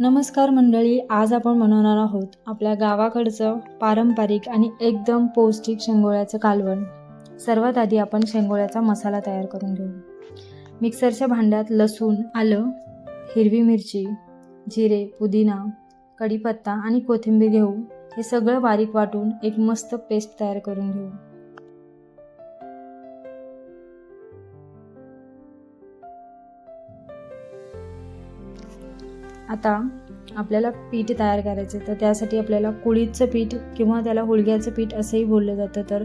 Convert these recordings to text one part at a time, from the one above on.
नमस्कार मंडळी आज आपण बनवणार आहोत आपल्या गावाकडचं पारंपरिक आणि एकदम पौष्टिक शेंगोळ्याचं कालवण. सर्वात आधी आपण शेंगोळ्याचा मसाला तयार करून घेऊ. मिक्सरच्या भांड्यात लसूण आलं हिरवी मिरची जिरे पुदिना कढीपत्ता आणि कोथिंबीर घेऊ. हे सगळं बारीक वाटून एक मस्त पेस्ट तयार करून घेऊ. आता आपल्याला पीठ तयार करायचं तर त्यासाठी आपल्याला कुळीचं पीठ किंवा त्याला होळग्याचं पीठ असंही बोललं जातं. तर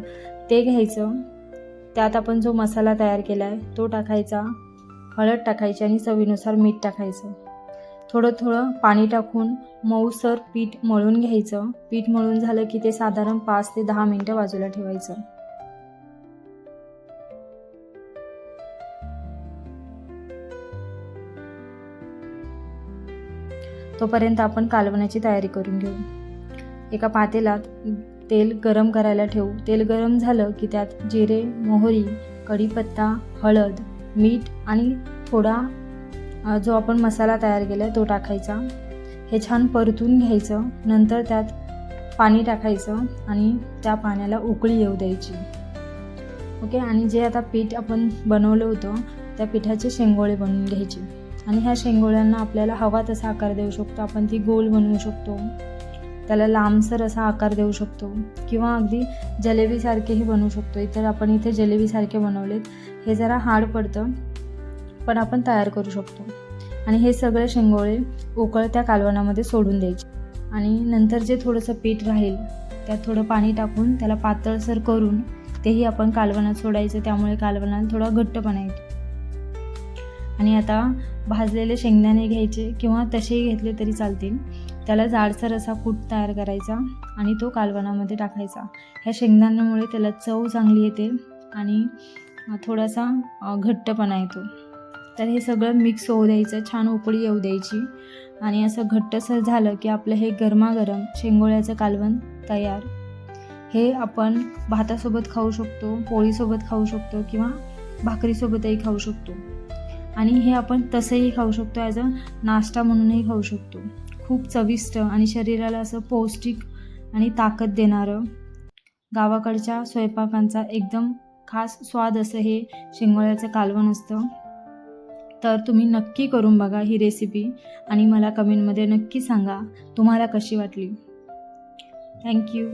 ते घ्यायचं. त्यात आपण जो मसाला तयार केला आहे तो टाकायचा. हळद टाकायची आणि चवीनुसार मीठ टाकायचं. थोडं थोडं पाणी टाकून मऊसर पीठ मळून घ्यायचं. पीठ मळून झालं की ते साधारण पाच ते दहा मिनटं बाजूला ठेवायचं. तोपर्यंत आपण कालवण्याची तयारी करून घेऊ. एका पातेलात तेल गरम करायला ठेवू. तेल गरम झालं की त्यात जिरे मोहरी कढीपत्ता हळद मीठ आणि थोडा जो आपण मसाला तयार केला आहे तो टाकायचा. हे छान परतून घ्यायचं. नंतर त्यात पाणी टाकायचं आणि त्या पाण्याला उकळी येऊ द्यायची. ओके? आणि जे आता पीठ आपण बनवलं होतं त्या पिठाचे शेंगोळे बनवून घ्यायचे. आणि ह्या शेंगोळ्यांना आपल्याला हवा तसा आकार देऊ शकतो. आपण ती गोल बनवू शकतो. त्याला लांबसर असा आकार देऊ शकतो. किंवा अगदी जलेबीसारखेही बनवू शकतो. इतर आपण इथे जलेबीसारखे बनवलेत. हे जरा हार्ड पडतं पण आपण तयार करू शकतो. आणि हे सगळे शेंगोळे उकळत्या कालवणामध्ये सोडून द्यायचे. आणि नंतर जे थोडंसं पीठ राहील त्यात थोडं पाणी टाकून त्याला पातळसर करून तेही आपण कालवणात सोडायचं. त्यामुळे कालवणाला थोडा घट्टपणा येतो. आणि आता भाजलेले शेंगदाणे घ्यायचे किंवा तसेही घेतले तरी चालतील. त्याला जाडसर असा कूट तयार करायचा आणि तो कालवणामध्ये टाकायचा. ह्या शेंगदाण्यामुळे त्याला चव चांगली येते आणि थोडासा घट्टपणा येतो. तर हे सगळं मिक्स होऊ द्यायचं छान उकळी येऊ द्यायची आणि असं घट्टसर झालं की आपलं हे गरमागरम शेंगोळ्याचं कालवण तयार. हे आपण भातासोबत खाऊ शकतो पोळीसोबत खाऊ शकतो किंवा भाकरीसोबतही खाऊ शकतो. आणि हे आपण तसंही खाऊ शकतो ॲज अ नाश्ता म्हणूनही खाऊ शकतो. खूप चविष्ट आणि शरीराला असं पौष्टिक आणि ताकद देणारं गावाकडच्या स्वयंपाकांचा एकदम खास स्वाद असं हे शेंगोळ्याचं कालवण असतं. तर तुम्ही नक्की करून बघा ही रेसिपी आणि मला कमेंटमध्ये नक्की सांगा तुम्हाला कशी वाटली. थँक्यू